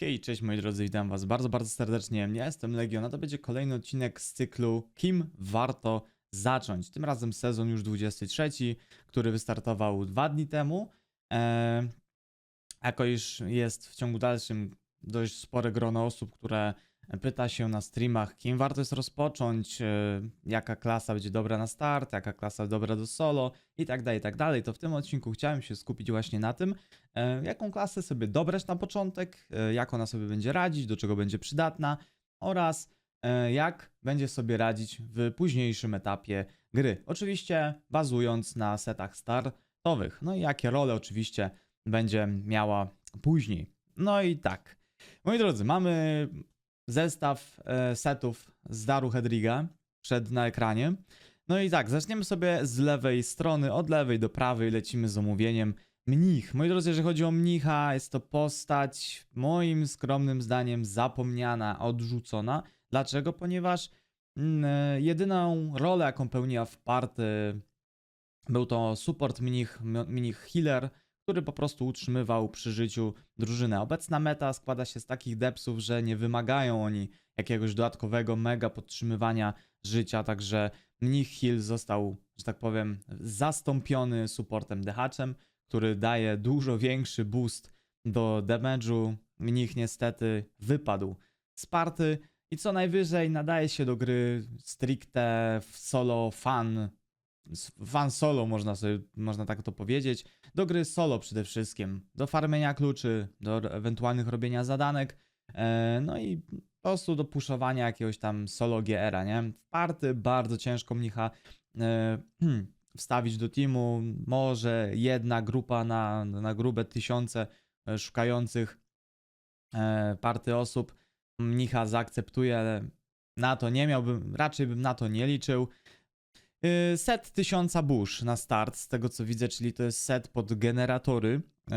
Hej, cześć moi drodzy, witam was bardzo, bardzo serdecznie. Ja jestem Legion, a to będzie kolejny odcinek z cyklu Kim warto zacząć. Tym razem sezon już 23, który wystartował dwa dni temu. Eee, jako iż jest w ciągu dalszym dość spore grono osób, które pyta się na streamach, kim warto jest rozpocząć, e, jaka klasa będzie dobra na start, jaka klasa dobra do solo i tak dalej, i tak dalej, to w tym odcinku chciałem się skupić właśnie na tym, e, jaką klasę sobie dobrać na początek, e, jak ona sobie będzie radzić, do czego będzie przydatna oraz jak będzie sobie radzić w późniejszym etapie gry. Oczywiście bazując na setach startowych, no i jakie role oczywiście będzie miała później. No i tak. Moi drodzy, mamy zestaw e, setów z Daru Hedriga przed na ekranie. No i tak, zaczniemy sobie z lewej strony, od lewej do prawej lecimy z omówieniem Mnich. Moi drodzy, jeżeli chodzi o mnicha, jest to postać moim skromnym zdaniem zapomniana, odrzucona. Dlaczego? Ponieważ mm, e, jedyną rolę, jaką pełniła w party, był to support mnich, mnich healer, który po prostu utrzymywał przy życiu drużynę. Obecna meta składa się z takich depsów, że nie wymagają oni jakiegoś dodatkowego mega podtrzymywania życia, także mnich heal został, że tak powiem, zastąpiony supportem dehaczem, który daje dużo większy boost do damage'u. Mnich niestety wypadł z party i co najwyżej nadaje się do gry stricte w solo fan, fan solo można sobie, można tak to powiedzieć, do gry solo przede wszystkim, do farmienia kluczy, do ewentualnych robienia zadanek, e, no i po prostu do puszowania jakiegoś tam solo GR-a, nie? W party bardzo ciężko mnicha e, wstawić do teamu, może jedna grupa na, na grube tysiące e, szukających e, party osób. Mnicha zaakceptuje, ale na to nie miałbym, raczej bym na to nie liczył. Yy, Set 1000 burz na start, z tego co widzę, czyli to jest set pod generatory. Yy,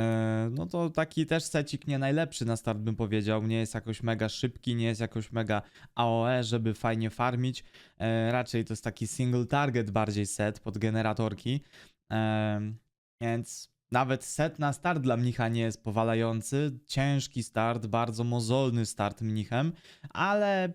No to taki też secik nie najlepszy na start bym powiedział. Nie jest jakoś mega szybki, nie jest jakoś mega AOE, żeby fajnie farmić. Yy, Raczej to jest taki single target bardziej set pod generatorki. Więc nawet set na start dla mnicha nie jest powalający. Ciężki start, bardzo mozolny start mnichem, ale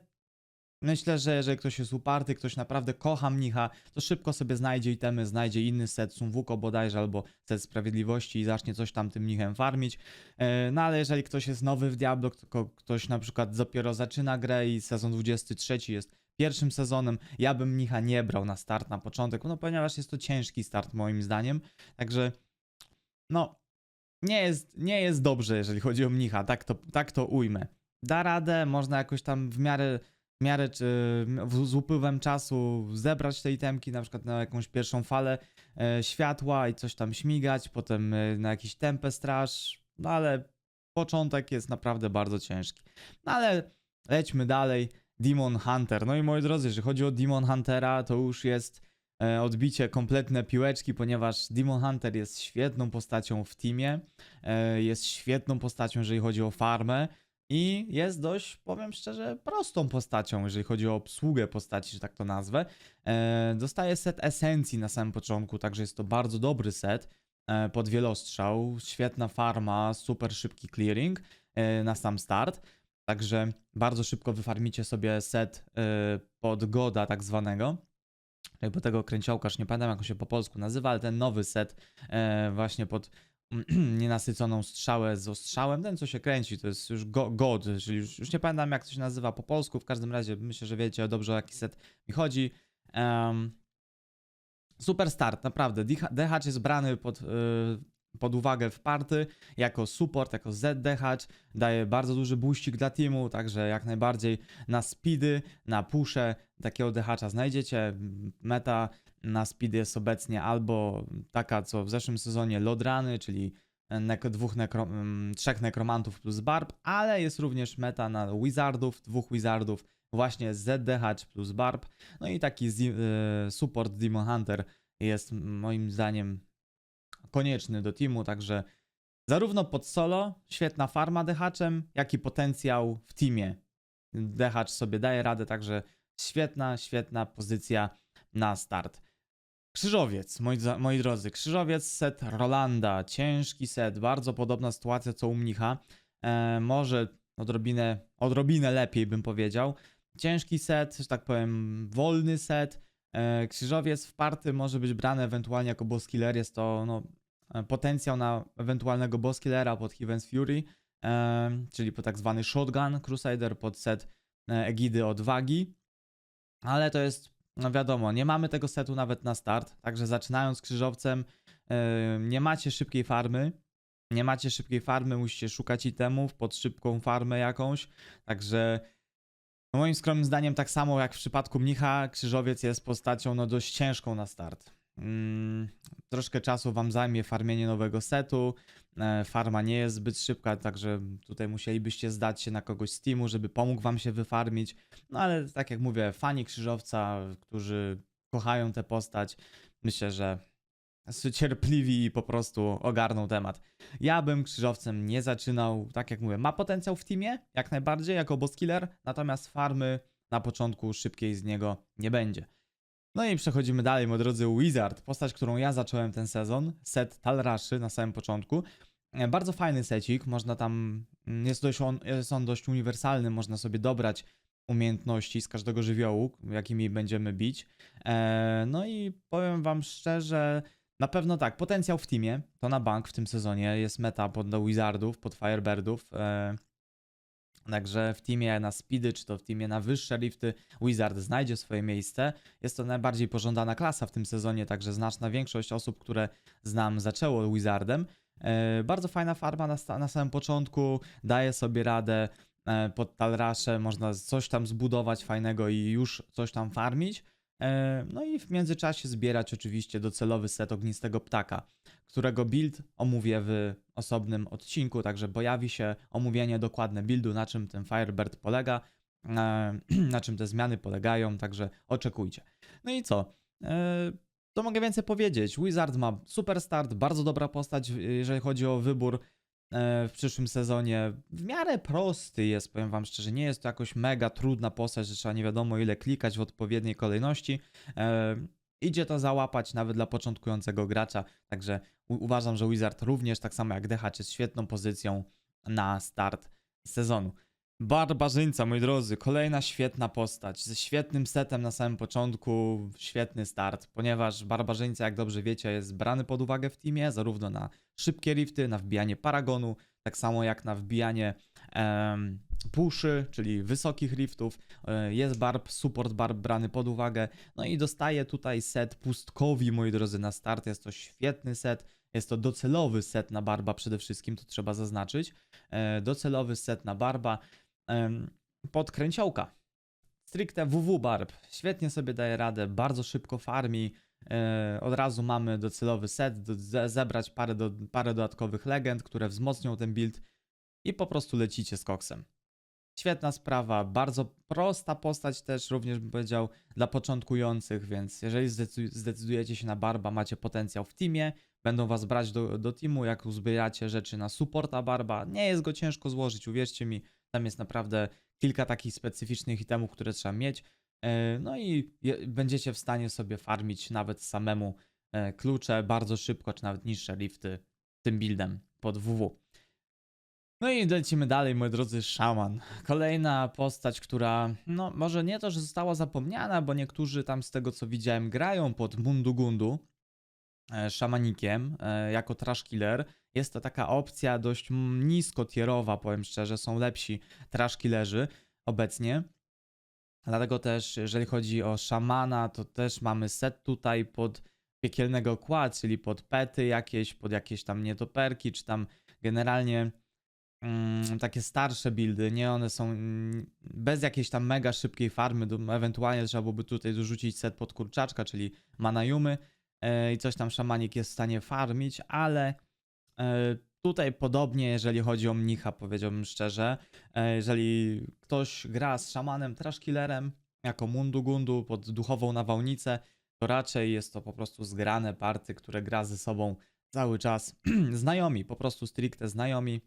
Myślę, że jeżeli ktoś jest uparty, ktoś naprawdę kocha mnicha, to szybko sobie znajdzie itemy, znajdzie inny set Sumwuko bodajże albo set Sprawiedliwości i zacznie coś tam tym mnichem farmić. E, No ale jeżeli ktoś jest nowy w Diablo, kto- ktoś na przykład dopiero zaczyna grę i sezon 23 jest pierwszym sezonem, ja bym mnicha nie brał na start, na początek, no ponieważ jest to ciężki start moim zdaniem. Także no, nie jest, nie jest dobrze, jeżeli chodzi o mnicha, tak to, tak to ujmę. Da radę, można jakoś tam w miarę w miarę czy z upływem czasu zebrać te itemki, na przykład na jakąś pierwszą falę e, światła i coś tam śmigać, potem e, na jakiś tempę straż, no ale początek jest naprawdę bardzo ciężki. No ale lećmy dalej. Demon Hunter. No i moi drodzy, jeżeli chodzi o Demon Huntera, to już jest e, odbicie kompletne piłeczki, ponieważ Demon Hunter jest świetną postacią w teamie, jest świetną postacią, jeżeli chodzi o farmę. I jest dość, powiem szczerze, prostą postacią, jeżeli chodzi o obsługę postaci, że tak to nazwę. E, dostaje set esencji na samym początku, także jest to bardzo dobry set e, pod wielostrzał. Świetna farma, super szybki clearing e, na sam start. Także bardzo szybko wyfarmicie sobie set pod goda tak zwanego. Jakby tego kręciołka, już nie pamiętam jak on się po polsku nazywa, ale ten nowy set właśnie pod nienasyconą strzałę z ostrzałem, ten co się kręci, to jest już go, God, czyli już, już nie pamiętam jak to się nazywa po polsku, w każdym razie myślę, że wiecie dobrze o jaki set mi chodzi. Em, super start, naprawdę, DH jest brany pod, y, pod uwagę w party jako support, jako ZDH, daje bardzo duży boościk dla teamu, także jak najbardziej na speedy, na pusze takiego DH znajdziecie. Meta na speedy jest obecnie albo taka co w zeszłym sezonie Lodrany, czyli nek dwóch nekro mm, trzech nekromantów plus barb, ale jest również meta na wizardów, dwóch wizardów, właśnie ZDH plus barb. No i taki y, support Demon Hunter jest moim zdaniem konieczny do teamu, także zarówno pod solo świetna farma DH-em, jak i potencjał w teamie. DH sobie daje radę, także świetna, świetna pozycja na start. Krzyżowiec, moi, moi drodzy, Krzyżowiec set Rolanda, ciężki set, bardzo podobna sytuacja co u Mnicha. E, może odrobinę, odrobinę lepiej bym powiedział. Ciężki set, że tak powiem, wolny set. E, Krzyżowiec w party może być brany ewentualnie jako boss killer. Jest to no, e, potencjał na ewentualnego boss killera pod Heaven's Fury, e, czyli pod tak zwany shotgun Crusader, pod set e, egidy odwagi. Ale to jest, no wiadomo, nie mamy tego setu nawet na start, także zaczynając krzyżowcem e, nie macie szybkiej farmy, nie macie szybkiej farmy, musicie szukać itemów pod szybką farmę jakąś, także moim skromnym zdaniem tak samo jak w przypadku mnicha, krzyżowiec jest postacią no dość ciężką na start. Mm, troszkę czasu wam zajmie farmienie nowego setu, e, farma nie jest zbyt szybka, także tutaj musielibyście zdać się na kogoś z teamu, żeby pomógł wam się wyfarmić, no ale tak jak mówię, fani krzyżowca, którzy kochają tę postać, myślę, że są cierpliwi i po prostu ogarną temat. Ja bym krzyżowcem nie zaczynał, tak jak mówię, ma potencjał w teamie, jak najbardziej, jako boss killer, natomiast farmy na początku szybkiej z niego nie będzie. No i przechodzimy dalej, moi drodzy, Wizard, postać, którą ja zacząłem ten sezon, set Talraszy na samym początku. E, Bardzo fajny secik, można tam, mm, jest, dość on, jest on dość uniwersalny, można sobie dobrać umiejętności z każdego żywiołu, jakimi będziemy bić. E, No i powiem wam szczerze, na pewno tak, potencjał w teamie, to na bank w tym sezonie, jest meta pod Wizardów, pod Firebirdów. Także w teamie na speedy, czy to w teamie na wyższe lifty, Wizard znajdzie swoje miejsce. Jest to najbardziej pożądana klasa w tym sezonie, także znaczna większość osób, które znam, zaczęło Wizardem. E, bardzo fajna farma na, na samym początku, daje sobie radę e, pod Talrasze, można coś tam zbudować fajnego i już coś tam farmić. E, No i w międzyczasie zbierać oczywiście docelowy set ognistego ptaka, którego build omówię w osobnym odcinku, także pojawi się omówienie dokładne buildu, na czym ten Firebird polega, e, na czym te zmiany polegają, także oczekujcie. No i co? E, To mogę więcej powiedzieć. Wizard ma super start, bardzo dobra postać, jeżeli chodzi o wybór w przyszłym sezonie. W miarę prosty jest, powiem wam szczerze, nie jest to jakoś mega trudna postać, że trzeba nie wiadomo ile klikać w odpowiedniej kolejności. E, Idzie to załapać nawet dla początkującego gracza, także uważam, że Wizard również, tak samo jak Dehacz, jest świetną pozycją na start sezonu. Barbarzyńca, moi drodzy, kolejna świetna postać, ze świetnym setem na samym początku, świetny start, ponieważ Barbarzyńca, jak dobrze wiecie, jest brany pod uwagę w teamie, zarówno na szybkie rifty, na wbijanie paragonu, tak samo jak na wbijanie puszy, czyli wysokich riftów. E, Jest barb, support barb brany pod uwagę, no i dostaje tutaj set pustkowi, moi drodzy, na start. Jest to świetny set. Jest to docelowy set na barba przede wszystkim, to trzeba zaznaczyć. E, Docelowy set na barba em, pod kręciołka. Stricte WW barb. Świetnie sobie daje radę, bardzo szybko farmi. E, Od razu mamy docelowy set, zebrać parę, do, parę dodatkowych legend, które wzmocnią ten build i po prostu lecicie z koksem. Świetna sprawa, bardzo prosta postać też, również bym powiedział, dla początkujących, więc jeżeli zdecy- zdecydujecie się na Barba, macie potencjał w teamie, będą was brać do, do teamu, jak uzbieracie rzeczy na supporta Barba, nie jest go ciężko złożyć, uwierzcie mi, tam jest naprawdę kilka takich specyficznych itemów, które trzeba mieć, E, no i będziecie w stanie sobie farmić nawet samemu e, klucze bardzo szybko, czy nawet niższe lifty tym buildem pod WW. No i lecimy dalej, moi drodzy, szaman. Kolejna postać, która, no może nie to, że została zapomniana, bo niektórzy tam z tego co widziałem grają pod Mundugundu, szamanikiem, e, jako trash killer. Jest to taka opcja dość mm, nisko tierowa, powiem szczerze, są lepsi trash killerzy obecnie. Dlatego też, jeżeli chodzi o szamana, to też mamy set tutaj pod piekielnego kład, czyli pod pety jakieś, pod jakieś tam nietoperki, czy tam generalnie mm, takie starsze buildy, nie? One są mm, bez jakiejś tam mega szybkiej farmy, ewentualnie trzeba byłoby tutaj dorzucić set pod kurczaczka, czyli manajumy e, i coś tam szamanik jest w stanie farmić, ale e, tutaj podobnie, jeżeli chodzi o mnicha, powiedziałbym szczerze, e, jeżeli ktoś gra z szamanem, trash killerem, jako mundu gundu pod duchową nawałnicę, to raczej jest to po prostu zgrane party, które gra ze sobą cały czas znajomi, po prostu stricte znajomi.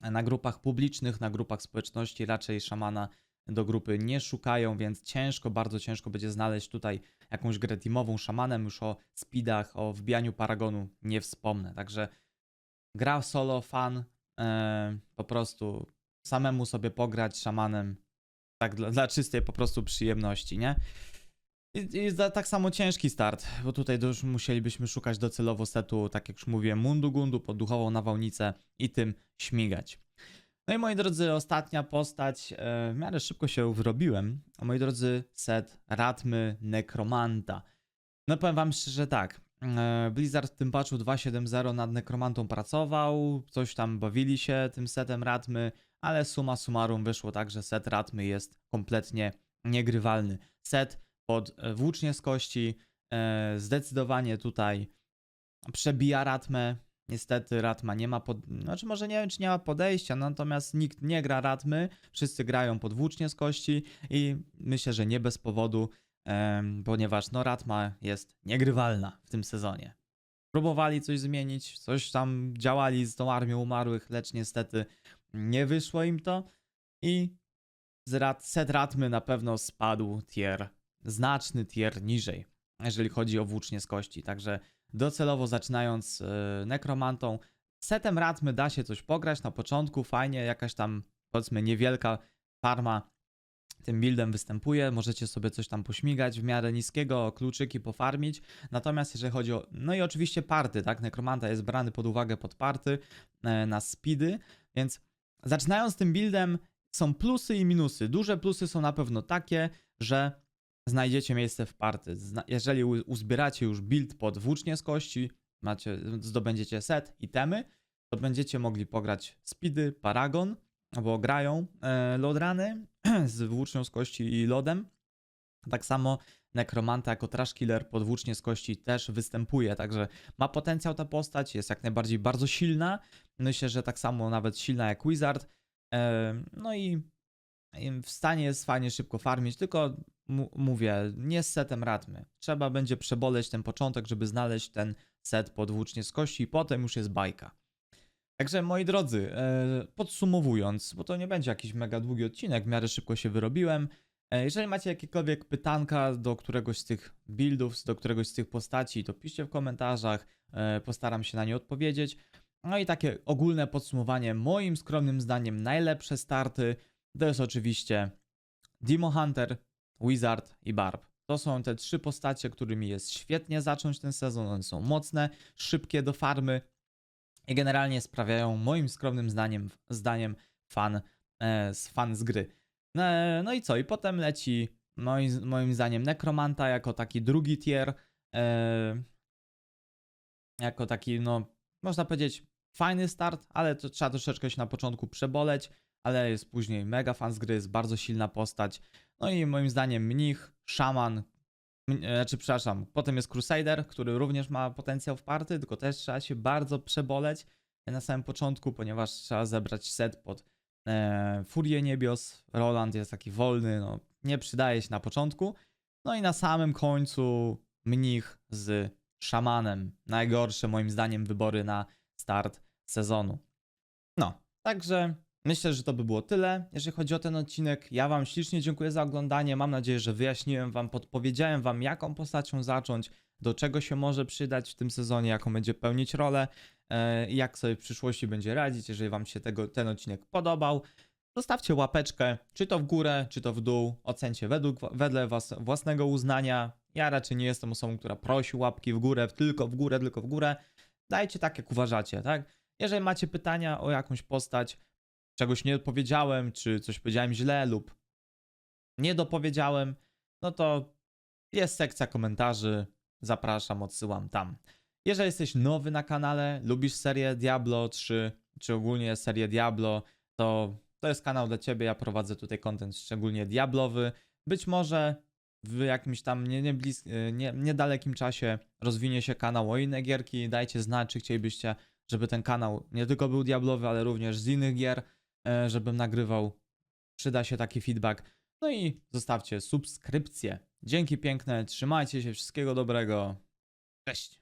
Na grupach publicznych, na grupach społeczności raczej szamana do grupy nie szukają, więc ciężko, bardzo ciężko będzie znaleźć tutaj jakąś grę teamową szamanem. Już o speedach, o wbijaniu paragonu nie wspomnę. Także gra solo, fan, e, po prostu samemu sobie pograć szamanem, tak dla, dla czystej po prostu przyjemności, nie? I, i za, tak samo ciężki start, bo tutaj już musielibyśmy szukać docelowo setu, tak jak już mówiłem, Mundu Gundu pod duchową nawałnicę i tym śmigać. No i moi drodzy, ostatnia postać, e, w miarę szybko się wyrobiłem. A moi drodzy, set Ratmy Nekromanta. No powiem wam szczerze tak, e, Blizzard w tym patchu 2.7.0 nad Nekromantą pracował, coś tam bawili się tym setem Ratmy, ale suma summarum wyszło tak, że set Ratmy jest kompletnie niegrywalny. Set pod e, włócznie z kości zdecydowanie tutaj przebija Ratmę. Niestety Ratma nie ma pod... Znaczy może nie wiem, czy nie ma podejścia, natomiast nikt nie gra Ratmy, wszyscy grają pod włócznie z kości i myślę, że nie bez powodu, em, ponieważ no Ratma jest niegrywalna w tym sezonie. Próbowali coś zmienić, coś tam działali z tą armią umarłych, lecz niestety nie wyszło im to i z rat, set Ratmy na pewno spadł tier, znaczny tier niżej, jeżeli chodzi o włócznie z kości, także docelowo zaczynając e, nekromantą. Setem Ratmy da się coś pograć na początku, fajnie, jakaś tam powiedzmy niewielka farma tym buildem występuje, możecie sobie coś tam pośmigać w miarę niskiego, kluczyki pofarmić. Natomiast jeżeli chodzi o, no i oczywiście party, tak, nekromanta jest brany pod uwagę pod party e, na speedy, więc zaczynając tym buildem są plusy i minusy. Duże plusy są na pewno takie, że znajdziecie miejsce w party. Zna- Jeżeli uzbieracie już build pod włócznie z kości, macie, zdobędziecie set, itemy, to będziecie mogli pograć speedy, paragon, bo grają e, loadrany z włócznią z kości i lodem. Tak samo Nekromanta jako trash killer pod włócznie z kości też występuje, także ma potencjał ta postać, jest jak najbardziej bardzo silna. Myślę, że tak samo nawet silna jak Wizard. E, no i i w stanie jest fajnie szybko farmić, tylko mówię, nie z setem Ratmy. Trzeba będzie przeboleć ten początek, żeby znaleźć ten set podwłócznie z kości i potem już jest bajka. Także moi drodzy, e, podsumowując, bo to nie będzie jakiś mega długi odcinek, w miarę szybko się wyrobiłem. E, Jeżeli macie jakiekolwiek pytanka do któregoś z tych buildów, do któregoś z tych postaci, to piszcie w komentarzach, e, postaram się na nie odpowiedzieć. No i takie ogólne podsumowanie, moim skromnym zdaniem najlepsze starty to jest oczywiście Demo Hunter, Wizard i Barb. To są te trzy postacie, którymi jest świetnie zacząć ten sezon. One są mocne, szybkie do farmy i generalnie sprawiają moim skromnym zdaniem, zdaniem fan, e, fan z gry. No, no i co? I potem leci moim, moim zdaniem Necromanta jako taki drugi tier. E, jako taki, no, można powiedzieć, fajny start, ale to trzeba troszeczkę się na początku przeboleć ale jest później mega fan z gry, jest bardzo silna postać. No i moim zdaniem mnich, szaman, e, znaczy przepraszam, potem jest Crusader, który również ma potencjał w party, tylko też trzeba się bardzo przeboleć na samym początku, ponieważ trzeba zebrać set pod e, Furię Niebios. Roland jest taki wolny, no nie przydaje się na początku. No i na samym końcu mnich z szamanem. Najgorsze moim zdaniem wybory na start sezonu. No, także Myślę, że to by było tyle, jeżeli chodzi o ten odcinek. Ja Wam ślicznie dziękuję za oglądanie. Mam nadzieję, że wyjaśniłem Wam, podpowiedziałem Wam, jaką postacią zacząć, do czego się może przydać w tym sezonie, jaką będzie pełnić rolę e, jak sobie w przyszłości będzie radzić. Jeżeli Wam się tego, ten odcinek podobał, zostawcie łapeczkę, czy to w górę, czy to w dół. Ocencie według, wedle was, własnego uznania. Ja raczej nie jestem osobą, która prosi łapki w górę, tylko w górę, tylko w górę. Dajcie tak, jak uważacie, tak? Jeżeli macie pytania o jakąś postać, czegoś nie odpowiedziałem, czy coś powiedziałem źle lub nie dopowiedziałem, no to jest sekcja komentarzy. Zapraszam, odsyłam tam. Jeżeli jesteś nowy na kanale, lubisz serię Diablo 3, czy ogólnie serię Diablo, to to jest kanał dla ciebie. Ja prowadzę tutaj content szczególnie diablowy. Być może w jakimś tam nie, nie, blis, nie, niedalekim czasie rozwinie się kanał o inne gierki. Dajcie znać, czy chcielibyście, żeby ten kanał nie tylko był diablowy, ale również z innych gier e, żebym nagrywał. Przyda się taki feedback. No i zostawcie subskrypcję. Dzięki piękne, trzymajcie się, wszystkiego dobrego. Cześć.